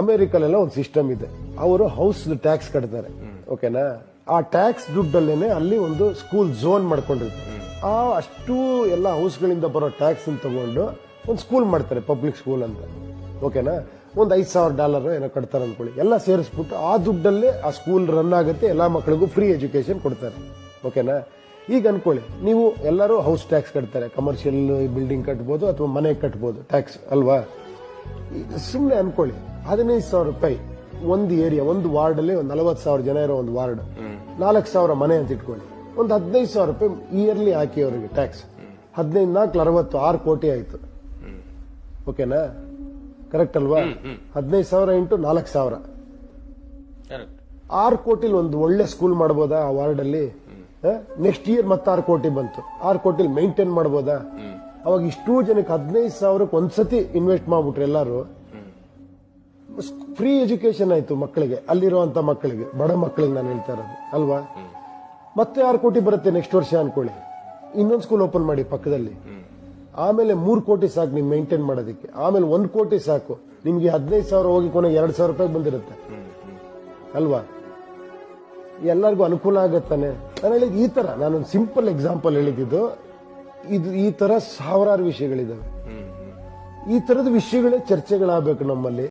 ಅಮೆರಿಕಲೆಲ್ಲ ಒಂದು ಸಿಸ್ಟಮ್ ಇದೆ. ಅವರು ಹೌಸ್ ಟ್ಯಾಕ್ಸ್ ಕಟ್ತಾರೆ. ಓಕೆನಾ? ಆ ಟ್ಯಾಕ್ಸ್ ದುಡ್ಡಲ್ಲೇನೆ ಅಲ್ಲಿ ಒಂದು ಸ್ಕೂಲ್ ಝೋನ್ ಮಾಡ್ಕೊಂಡಿರ್ತಾರೆ. ಆ ಅಷ್ಟು ಎಲ್ಲ ಹೌಸ್ಗಳಿಂದ ಬರೋ ಟ್ಯಾಕ್ಸ್ ತಗೊಂಡು ಒಂದು ಸ್ಕೂಲ್ ಮಾಡ್ತಾರೆ, ಪಬ್ಲಿಕ್ ಸ್ಕೂಲ್ ಅಂತ. ಓಕೆನಾ? ಒಂದು ಐದು ಸಾವಿರ ಡಾಲರ್ ಏನೋ ಕಟ್ತಾರೆ ಅನ್ಕೊಳ್ಳಿ. ಎಲ್ಲ ಸೇರಿಸ್ಬಿಟ್ಟು ಆ ದುಡ್ಡಲ್ಲೇ ಆ ಸ್ಕೂಲ್ ರನ್ ಆಗುತ್ತೆ, ಎಲ್ಲ ಮಕ್ಕಳಿಗೂ ಫ್ರೀ ಎಜುಕೇಶನ್ ಕೊಡ್ತಾರೆ. ಓಕೆನಾ? ಈಗ ಅನ್ಕೊಳ್ಳಿ, ನೀವು ಎಲ್ಲರೂ ಹೌಸ್ ಟ್ಯಾಕ್ಸ್ ಕಟ್ತಾರೆ. ಕಮರ್ಷಿಯಲ್ ಬಿಲ್ಡಿಂಗ್ ಕಟ್ಬೋದು ಅಥವಾ ಮನೆ ಕಟ್ಬೋದು, ಟ್ಯಾಕ್ಸ್ ಅಲ್ವಾ? ಸುಮ್ಮನೆ ಅನ್ಕೊಳ್ಳಿ. ಹದಿನೈದು ಸಾವಿರ ರೂಪಾಯಿ ಒಂದು ಏರಿಯಾ ಒಂದು ವಾರ್ಡ್ ಅಲ್ಲಿ ಒಂದು ನಲವತ್ತು ಸಾವಿರ ಜನ ಇರೋ ಒಂದು ವಾರ್ಡ್. ನಾಲ್ಕು ಸಾವಿರ ಮನೆ ಅಂತ ಇಟ್ಕೊಳ್ಳಿ. ಒಂದು ಹದಿನೈದು ಸಾವಿರ ರೂಪಾಯಿ ಇಯರ್ಲಿ ಹಾಕಿ ಅವರಿಗೆ ಟ್ಯಾಕ್ಸ್ ಹದಿನೈದು ನಾಲ್ಕು ಅರವತ್ತು ಆರು ಕೋಟಿ ಆಯ್ತು. ಓಕೆನಾ? ಕರೆಕ್ಟ್ ಅಲ್ವಾ? ಹದಿನೈದು ಸಾವಿರ ಇಂಟು ನಾಲ್ಕು ಸಾವಿರ. ಆರು ಕೋಟಿಲಿ ಒಂದು ಒಳ್ಳೆ ಸ್ಕೂಲ್ ಮಾಡ್ಬೋದಾ ಆ ವಾರ್ಡ್ ಅಲ್ಲಿ ನೆಕ್ಸ್ಟ್ ಇಯರ್ ಮತ್ತೆ ಆರು ಕೋಟಿ ಬಂತು. ಆರು ಕೋಟಿಲಿ ಮೈಂಟೈನ್ ಮಾಡ್ಬೋದಾ? ಅವಾಗ ಇಷ್ಟೂ ಜನಕ್ಕೆ ಹದಿನೈದು ಸಾವಿರಕ್ಕೆ ಒಂದ್ಸತಿ ಇನ್ವೆಸ್ಟ್ ಮಾಡ್ಬಿಟ್ರೆ ಎಲ್ಲಾರು. ಫ್ರೀ ಎಜುಕೇಶನ್ ಆಯ್ತು ಮಕ್ಕಳಿಗೆ, ಅಲ್ಲಿರುವಂತ ಮಕ್ಕಳಿಗೆ, ಬಡ ಮಕ್ಕಳಿಗೆ ನಾನು ಹೇಳ್ತಾ ಇರೋದು, ಅಲ್ವಾ? ಮತ್ತೆ ಆರು ಕೋಟಿ ಬರುತ್ತೆ ನೆಕ್ಸ್ಟ್ ವರ್ಷ ಅನ್ಕೊಳ್ಳಿ. ಇನ್ನೊಂದು ಸ್ಕೂಲ್ ಓಪನ್ ಮಾಡಿ ಪಕ್ಕದಲ್ಲಿ. ಆಮೇಲೆ ಮೂರು ಕೋಟಿ ಸಾಕು ನೀವು ಮೇಂಟೈನ್ ಮಾಡೋದಕ್ಕೆ. ಆಮೇಲೆ ಒಂದು ಕೋಟಿ ಸಾಕು. ನಿಮ್ಗೆ ಹದಿನೈದು ಸಾವಿರ ಹೋಗಿ ಕೊನೆಗೆ ಎರಡು ಸಾವಿರ ರೂಪಾಯಿ ಬಂದಿರುತ್ತೆ. ಅಲ್ವಾ? ಎಲ್ಲರಿಗೂ ಅನುಕೂಲ ಆಗತ್ತಾನೆ. ನಾನು ಹೇಳಿದ ಈ ತರ, ನಾನೊಂದು ಸಿಂಪಲ್ ಎಕ್ಸಾಂಪಲ್ ಹೇಳಿದ್ದು. ಇದು ಈ ತರ ಸಾವಿರಾರು ವಿಷಯಗಳಿದಾವೆ. ಈ ತರದ ವಿಷಯಗಳೇ ಚರ್ಚೆಗಳಾಗಬೇಕು ನಮ್ಮಲ್ಲಿ.